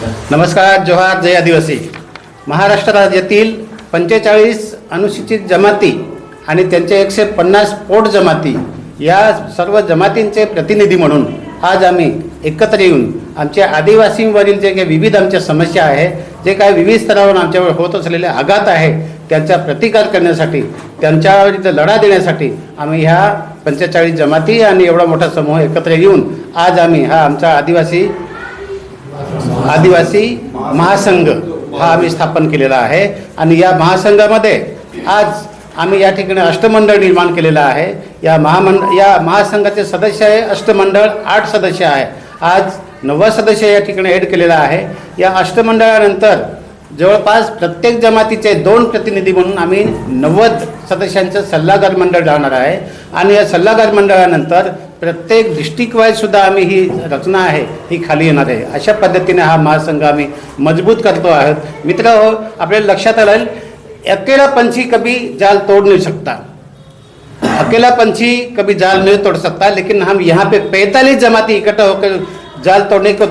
नमस्कार जोहार जय आदिवासी. महाराष्ट्र राज्यातील पंचेचाळीस अनुसूचित जमाती आणि त्यांचे एकशे पन्नास पोट जमाती या सर्व जमातींचे प्रतिनिधी म्हणून आज आम्ही एकत्र येऊन आमच्या आदिवासींवरील जे काही विविध आमच्या समस्या आहे जे काही विविध स्तरावर आमच्यावर होत असलेले आघात आहे त्यांचा प्रतिकार करण्यासाठी त्यांच्यावर लढा देण्यासाठी आम्ही ह्या पंचेचाळीस जमाती आणि एवढा मोठा समूह एकत्र येऊन आज आम्ही हा आमचा आदिवासी आदिवासी महासंघ हा आम्ही स्थापन केलेला आहे. आणि या महासंघामध्ये आज आम्ही या ठिकाणी अष्टमंडळ निर्माण केलेलं आहे. या महामंड या महासंघाचे सदस्य आहे अष्टमंडळ आठ सदस्य आहे. आज नव्वद सदस्य या ठिकाणी ॲड केलेला आहे. या अष्टमंडळानंतर जवळपास प्रत्येक जमातीचे दोन प्रतिनिधी म्हणून आम्ही नव्वद सदस्यांचं सल्लागार मंडळ राहणार आहे. आणि या सल्लागार मंडळानंतर प्रत्येक डिस्ट्रिक्ट वाईज सुद्धा आम्ही ही रचना आहे, ही खाली येणार आहे. अशा पद्धतीने हा महासंघ आम्ही मज़बूत करतो आहोत. मित्र, हो, आपल्याला लक्षात आलं अकेला पंछी कभी जाल तोड़ नहीं सकता अकेला पंछी कभी जाल नहीं तोड़ सकता, लेकिन हम यहाँ पे पैंतालीस जमाती इकट्ठा होकर जाल तोड़ने को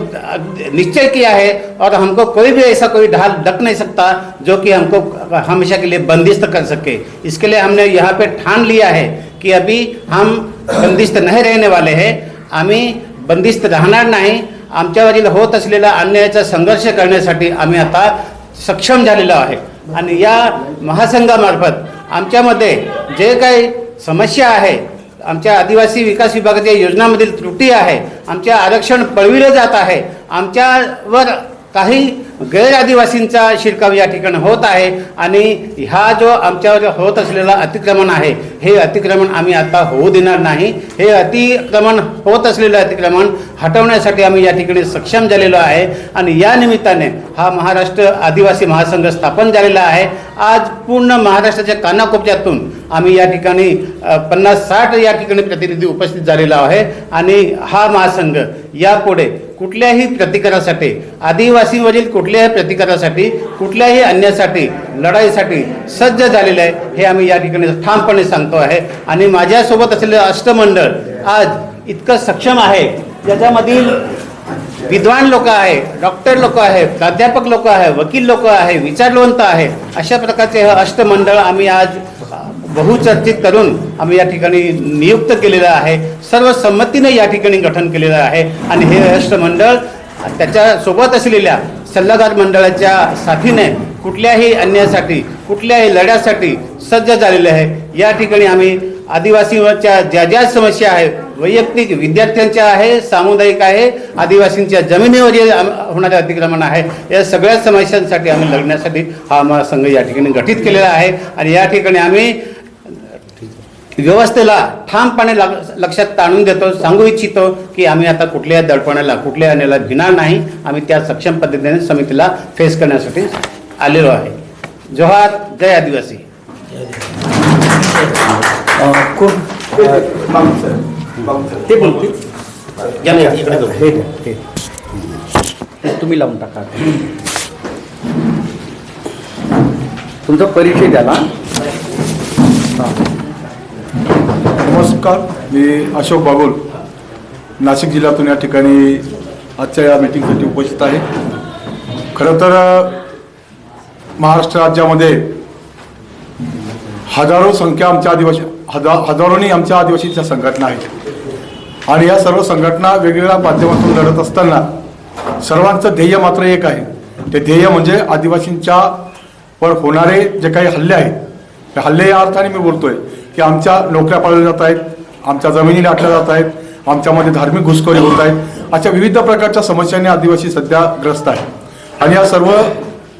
निश्चय किया है और हमको कोई भी ऐसा कोई ढाल डक नहीं सकता जो कि हमको हमेशा के लिए बंदिस्त कर सके। इसके लिए हमने यहाँ पे ठान लिया है कि अभी हम बंदिस्त नाही रहने वाले हैं। आम्ही बंदिस्त राहणार नाही। आमच्यावरील होत असलेला अन्यायाचा संघर्ष करण्यासाठी आम्ही आता सक्षम झालेलो आहे। आणि या महासंघामार्फत आमच्यामध्ये जे काही समस्या आहे आमच्या आदिवासी विकास विभागाच्या योजनामधील त्रुटी आहे आमच्या आरक्षण पळविलं जात आहे आमच्यावर काही गैर आदिवासींचा शिरकाव या ठिकाणी होत आहे आणि हा जो आमच्यावर होत असलेला अतिक्रमण आहे हे अतिक्रमण आम्ही आता होऊ देणार नाही. हे अतिक्रमण होत असलेलं अतिक्रमण हटवण्यासाठी आम्ही या ठिकाणी सक्षम झालेलो आहे आणि या निमित्ताने हा महाराष्ट्र आदिवासी महासंघ स्थापन झालेला आहे. आज पूर्ण महाराष्ट्राच्या कानाकोपऱ्यातून आम्ही या ठिकाणी पन्नास साठ या ठिकाणी प्रतिनिधी उपस्थित झालेला आहे आणि हा महासंघ यापुढे कुठल्याही प्रतिकारासाठी आदिवासीवरील कुठल्याही प्रतिकारासाठी कुठल्याही अन्यासाठी लढाईसाठी सज्ज झालेलं आहे हे आम्ही या ठिकाणी ठामपणे सांगतो आहे. आणि माझ्यासोबत असलेलं अष्टमंडळ आज इतकं सक्षम आहे ज्याच्यामधील विद्वान लोक आहे डॉक्टर लोक आहे प्राध्यापक लोक आहे वकील लोक आहे विचारवंत आहे अशा प्रकारचे हे अष्टमंडळ आम्ही आज बहुचर्चित करून आम्ही या ठिकाणी नियुक्त केलेलं आहे. सर्व संमतीने या ठिकाणी गठन केलेलं आहे. आणि हे राष्ट्रमंडळ त्याच्या सोबत असलेल्या सल्लागार मंडळाच्या साथीने कुठल्याही अन्यायासाठी कुठल्याही लढ्यासाठी सज्ज झालेले आहे. या ठिकाणी आम्ही आदिवासींवरच्या ज्या ज्या समस्या आहेत वैयक्तिक विद्यार्थ्यांच्या आहे सामुदायिक आहे आदिवासींच्या जमिनीवर जे होणारे अतिक्रमण आहे या सगळ्या समस्यांसाठी आम्ही लढण्यासाठी हा महासंघ या ठिकाणी गठीत केलेला आहे. आणि या ठिकाणी आम्ही व्यवस्थेला ठामपणे लक्षात आणून देतो सांगू इच्छितो की आम्ही आता कुठल्याही दडपणाला कुठल्या अन्याला भिणार नाही. आम्ही त्या सक्षम पद्धतीने समितीला फेस करण्यासाठी आलेलो आहे. जोहार जय आदिवासी. ते बोलते या ना, इकडे जाऊ. घ्या. ते तुम्ही लावून टाका. तुमचा परिचय द्या ना. हां. नमस्कार मी अशोक बागुल. नाशिक जिल्ह्यातून या ठिकाणी आजच्या या मीटिंगसाठी उपस्थित आहे. खरं तर महाराष्ट्र राज्यामध्ये हजारो संख्या आमच्या आदिवासी हजार हजारोनी आमच्या आदिवासीच्या संघटना आहेत. आणि या सर्व संघटना वेगवेगळ्या माध्यमातून लढत असताना सर्वांचं ध्येय मात्र एक आहे. ते ध्येय म्हणजे आदिवासींच्या वर होणारे जे काही हल्ले आहेत त्या हल्ले या अर्थाने मी बोलतोय. की आमच्या नोकऱ्या पाळल्या जात आहेत आमच्या जमिनी लाटल्या जात आहेत आमच्यामध्ये धार्मिक घुसखोरी होत आहेत. अशा विविध प्रकारच्या समस्यांनी आदिवासी सध्या ग्रस्त आहे. आणि या सर्व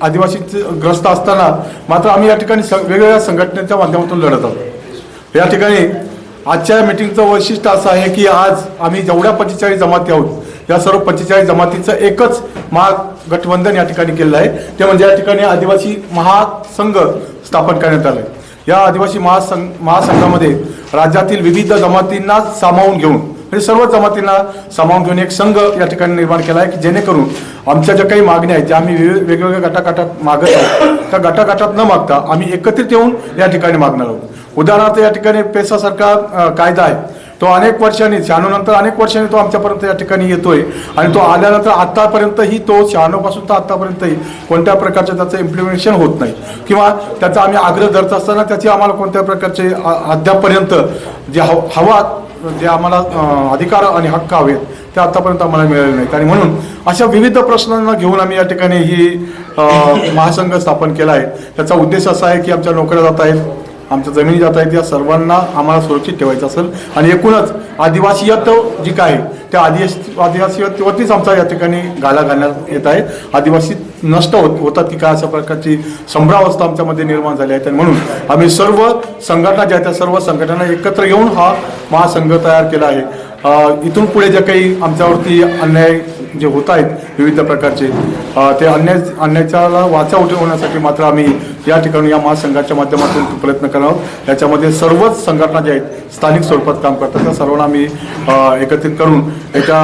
आदिवासी ग्रस्त असताना मात्र आम्ही या ठिकाणी स वेगवेगळ्या संघटनेच्या माध्यमातून लढत आहोत. या ठिकाणी आजच्या मीटिंगचं वैशिष्ट्य असं आहे की आज आम्ही जेवढ्या पंचेचाळीस जमाती आहोत या सर्व पंचेचाळीस जमातीचं एकच महागठबंधन या ठिकाणी केलेलं आहे. ते म्हणजे या ठिकाणी आदिवासी महासंघ स्थापन करण्यात आलं आहे या आदिवासी महासंघ महासंघामध्ये राज्यातील विविध जमातींना सामावून घेऊन म्हणजे सर्व जमातींना सामावून घेऊन एक संघ या ठिकाणी निर्माण केला आहे की जेणेकरून आमच्या ज्या काही मागण्या आहेत ज्या आम्ही वेगवेगळ्या गटागटात मागत आहोत त्या गटागटात न मागता आम्ही एकत्रित येऊन या ठिकाणी मागणार आहोत. उदाहरणार्थ या ठिकाणी पेसासारखा कायदा आहे तो अनेक वर्षांनी शहाण्णव अनेक वर्षांनी तो आमच्यापर्यंत या ठिकाणी येतोय. आणि तो आल्यानंतर आत्तापर्यंतही तो शहाण्णवपासून तर आत्तापर्यंतही कोणत्या प्रकारचं त्याचं इम्प्लिमेंटेशन होत नाही. किंवा त्याचा आम्ही आग्रह धरत असताना त्याची आम्हाला कोणत्या प्रकारचे अद्यापपर्यंत जे हव हवा जे आम्हाला अधिकार आणि हक्क हवेत ते आतापर्यंत आम्हाला मिळाले नाहीत. आणि म्हणून अशा विविध प्रश्नांना घेऊन आम्ही या ठिकाणी ही महासंघ स्थापन केला आहे. त्याचा उद्देश असा आहे की आमच्या नोकऱ्या जात आहेत. आमच्या जमिनी जात आहेत या सर्वांना आम्हाला सुरक्षित ठेवायचं असेल. आणि एकूणच आदिवासीयत्व जी काय आहे, त्या आदिवासी आदिवासीयतेवरतीच आमचा या ठिकाणी गाला घालण्यात येत आहे. आदिवासी नष्ट होत होतात की काय अशा प्रकारची संभ्रावस्था आमच्यामध्ये निर्माण झाली आहे. म्हणून आम्ही सर्व संघटना ज्या त्या सर्व संघटना एकत्र येऊन हा महासंघ तयार केला आहे. इथून पुढे जे काही आमच्यावरती अन्याय जे होत आहेत विविध प्रकारचे ते अन्याय अन्यायाला वाचा उठवण्यासाठी मात्र आम्ही या ठिकाणी या महासंघाच्या माध्यमातून प्रयत्न करणार आहोत. याच्यामध्ये सर्वच संघटना ज्या आहेत स्थानिक स्वरूपात काम करतात. त्या सर्वांना आम्ही एकत्रित करून याच्या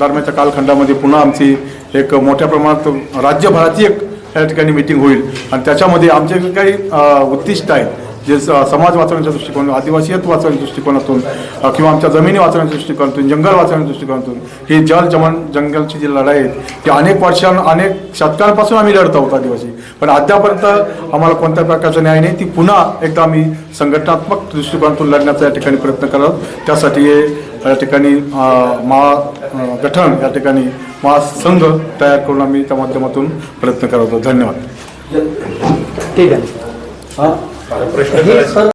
दरम्यानच्या कालखंडामध्ये पुन्हा आमची एक मोठ्या प्रमाणात राज्यभराची एक या ठिकाणी मिटिंग होईल. आणि त्याच्यामध्ये आमचे जे काही उद्दिष्ट आहेत जे स- समाज वाचवण्याच्या दृष्टिकोनातून आदिवासीयत वाचवण्याच्या दृष्टिकोनातून किंवा आमच्या जमिनी वाचवण्याच्या दृष्टिकोनातून जंगल वाचवण्याच्या दृष्टिकोनातून ही जल जमन जंगलची जी लढाई आहे ती अनेक वर्षां अनेक शतकांपासून आम्ही लढत आहोत आदिवासी. पण अद्यापर्यंत आम्हाला कोणत्या प्रकारचा न्याय नाही ती पुन्हा एकदा आम्ही संघटनात्मक दृष्टिकोनातून लढण्याचा या ठिकाणी प्रयत्न करत आहोत. त्यासाठी हे या ठिकाणी अ, महा अ, गठन या ठिकाणी महासंघ तयार करून आम्ही त्या माध्यमातून प्रयत्न करत आहोत. धन्यवाद. ठीक आहे. हा. हे सर